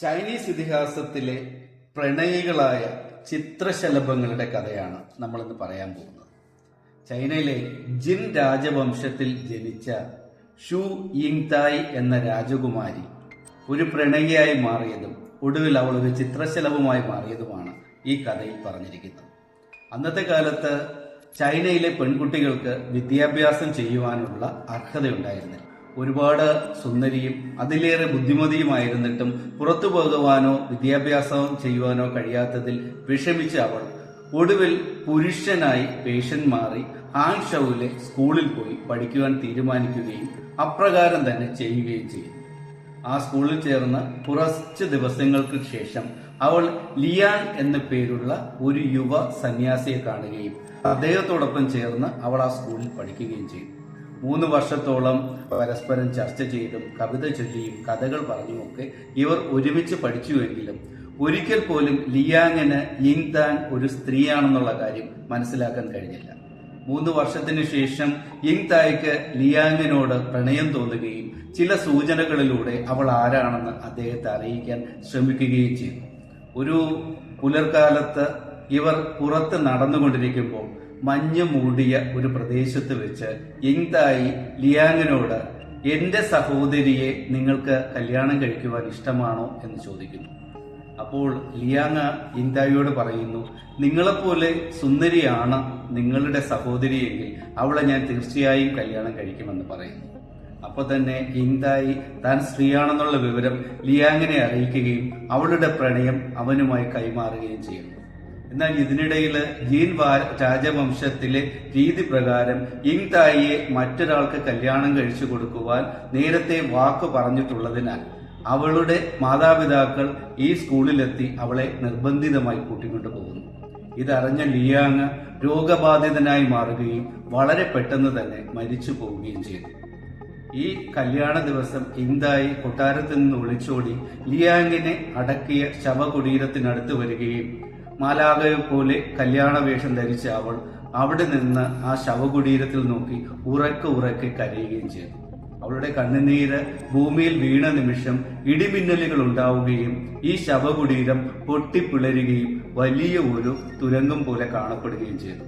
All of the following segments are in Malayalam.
ചൈനീസ് ഇതിഹാസത്തിലെ പ്രണയികളായ ചിത്രശലഭങ്ങളുടെ കഥയാണ് നമ്മളിന്ന് പറയാൻ പോകുന്നത്. ചൈനയിലെ ജിൻ രാജവംശത്തിൽ ജനിച്ച ഷു യിങ്തായ് എന്ന രാജകുമാരി ഒരു പ്രണയിയായി മാറിയതും ഒടുവിൽ അവൾ ഒരു ചിത്രശലഭമായി മാറിയതുമാണ് ഈ കഥയിൽ പറഞ്ഞിരിക്കുന്നത്. അന്നത്തെ കാലത്ത് ചൈനയിലെ പെൺകുട്ടികൾക്ക് വിദ്യാഭ്യാസം ചെയ്യുവാനുള്ള അർഹതയുണ്ടായിരുന്നില്ല. ഒരുപാട് സുന്ദരിയും അതിലേറെ ബുദ്ധിമതിയുമായിരുന്നിട്ടും പുറത്തു പോകുവാനോ വിദ്യാഭ്യാസം ചെയ്യുവാനോ കഴിയാത്തതിൽ വിഷമിച്ച അവൾ ഒടുവിൽ പുരുഷനായി വേഷൻ മാറി ഹാങ് ഷൌവിലെ സ്കൂളിൽ പോയി പഠിക്കുവാൻ തീരുമാനിക്കുകയും അപ്രകാരം തന്നെ ചെയ്യുകയും ചെയ്തു. ആ സ്കൂളിൽ ചേർന്ന കുറച്ച് ദിവസങ്ങൾക്ക് ശേഷം അവൾ ലിയാൻ എന്ന പേരുള്ള ഒരു യുവ സന്യാസിയെ കാണുകയും അദ്ദേഹത്തോടൊപ്പം ചേർന്ന് അവൾ ആ സ്കൂളിൽ പഠിക്കുകയും ചെയ്തു. മൂന്ന് വർഷത്തോളം പരസ്പരം ചർച്ച ചെയ്തും കവിത ചൊല്ലിയും കഥകൾ പറഞ്ഞുമൊക്കെ ഇവർ ഒരുമിച്ച് പഠിച്ചുവെങ്കിലും ഒരിക്കൽ പോലും ലിയാങ്ങിന് യിങ്താൻ ഒരു സ്ത്രീയാണെന്നുള്ള കാര്യം മനസ്സിലാക്കാൻ കഴിഞ്ഞില്ല. മൂന്ന് വർഷത്തിന് ശേഷം യിങ് തായ്ക്ക് ലിയാങ്ങിനോട് പ്രണയം തോന്നുകയും ചില സൂചനകളിലൂടെ അവൾ ആരാണെന്ന് അദ്ദേഹത്തെ അറിയിക്കാൻ ശ്രമിക്കുകയും ചെയ്തു. ഒരു പുലർക്കാലത്ത് ഇവർ പുറത്ത് നടന്നുകൊണ്ടിരിക്കുമ്പോൾ മഞ്ഞ് മൂടിയ ഒരു പ്രദേശത്ത് വെച്ച് യിങ് ലിയാങ്ങനോട് എന്റെ സഹോദരിയെ നിങ്ങൾക്ക് കല്യാണം കഴിക്കുവാൻ ഇഷ്ടമാണോ? എന്ന് ചോദിക്കുന്നു. അപ്പോൾ ലിയാങ്ങ ഇന്തായിയോട് പറയുന്നു നിങ്ങളെപ്പോലെ സുന്ദരിയാണ് നിങ്ങളുടെ സഹോദരിയെങ്കിൽ അവളെ ഞാൻ തീർച്ചയായും കല്യാണം കഴിക്കുമെന്ന് പറയുന്നു. അപ്പോൾ തന്നെ ഇന്തായി താൻ സ്ത്രീയാണെന്നുള്ള വിവരം ലിയാങ്ങിനെ അറിയിക്കുകയും അവളുടെ പ്രണയം അവനുമായി കൈമാറുകയും ചെയ്യുന്നു. എന്നാൽ ഇതിനിടയിൽ ജീൻ രാജവംശത്തിലെ രീതി പ്രകാരം ഇങ് തായിയെ മറ്റൊരാൾക്ക് കല്യാണം കഴിച്ചു കൊടുക്കുവാൻ നേരത്തെ വാക്ക് പറഞ്ഞിട്ടുള്ളതിനാൽ അവളുടെ മാതാപിതാക്കൾ ഈ സ്കൂളിലെത്തി അവളെ നിർബന്ധിതമായി കൂട്ടിക്കൊണ്ടു പോകുന്നു. ഇതറിഞ്ഞ ലിയാങ് രോഗബാധിതനായി മാറുകയും വളരെ പെട്ടെന്ന് തന്നെ മരിച്ചു പോവുകയും ചെയ്തു. ഈ കല്യാണ ദിവസം ഇന്തായി കൊട്ടാരത്തിൽ നിന്ന് ഒളിച്ചോടി ലിയാങ്ങിനെ അടക്കിയ ശവകുടീരത്തിനടുത്ത് വരികയും മാലാകയെ പോലെ കല്യാണ വേഷം ധരിച്ച അവൾ അവിടെ നിന്ന് ആ ശവകുടീരത്തിൽ നോക്കി ഉറക്കെ ഉറക്കെ കരയുകയും ചെയ്തു. അവളുടെ കണ്ണുനീര് ഭൂമിയിൽ വീണ നിമിഷം ഇടിമിന്നലുകൾ ഉണ്ടാവുകയും ഈ ശവകുടീരം പൊട്ടിപ്പിളരുകയും വലിയ ഒരു തുരങ്കം പോലെ കാണപ്പെടുകയും ചെയ്തു.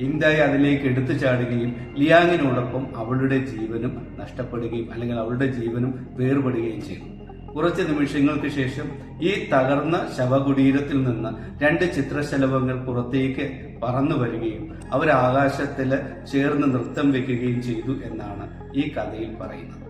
ഇന്ദായി അതിലേക്ക് എടുത്തു ചാടുകയും ലിയാങ്ങിനോടൊപ്പം അവളുടെ ജീവനും നഷ്ടപ്പെടുകയും അല്ലെങ്കിൽ അവളുടെ ജീവനും വേർപെടുകയും ചെയ്തു. കുറച്ച് നിമിഷങ്ങൾക്ക് ശേഷം ഈ തകർന്ന ശവകുടീരത്തിൽ നിന്ന് രണ്ട് ചിത്രശലഭങ്ങൾ പുറത്തേക്ക് പറന്നു വരികയും അവർ ആകാശത്തിൽ ചേർന്ന് നൃത്തം വെക്കുകയും ചെയ്തു എന്നാണ് ഈ കഥയിൽ പറയുന്നത്.